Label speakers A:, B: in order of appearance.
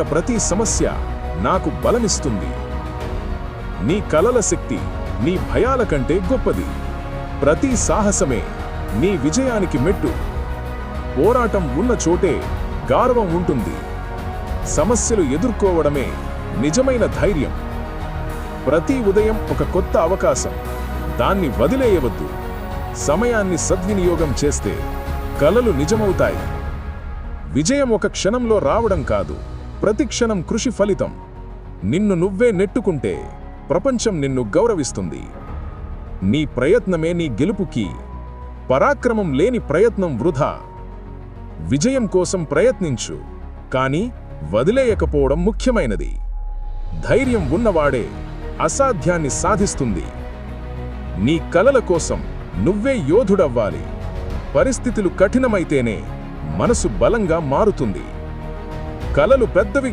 A: చేసిన ప్రతి సమస్య నాకు బలమిస్తుంది నీ కలల శక్తి నీ భయాల కంటే గొప్పది. ప్రతి సాహసమే నీ విజయానికి మెట్టు. పోరాటం ఉన్న చోటే గారవం ఉంటుంది. సమస్యలు ఎదుర్కోవడమే నిజమైన ధైర్యం. ప్రతి ఉదయం ఒక కొత్త అవకాశం. దాన్ని వదిలేయవద్దు. సమయాన్ని సద్వినియోగం చేస్తే కలలు నిజమవుతాయి. విజయం ఒక క్షణంలో రావడం కాదు. ప్రతి క్షణం కృషి ఫలితం నిన్ను నువ్వే నెట్టుకుంటే ప్రపంచం నిన్ను గౌరవిస్తుంది. నీ ప్రయత్నమే నీ గెలుపుకి పరాక్రమం లేని ప్రయత్నం వృధా. విజయం కోసం ప్రయత్నించు కానీ వదిలేయకపోవడం ముఖ్యమైనది. ధైర్యం ఉన్నవాడే అసాధ్యాన్ని సాధిస్తుంది. నీ కలల కోసం నువ్వే యోధుడవ్వాలి. పరిస్థితులు కఠినమైతేనే మనసు బలంగా మారుతుంది. కలలు పెద్దవి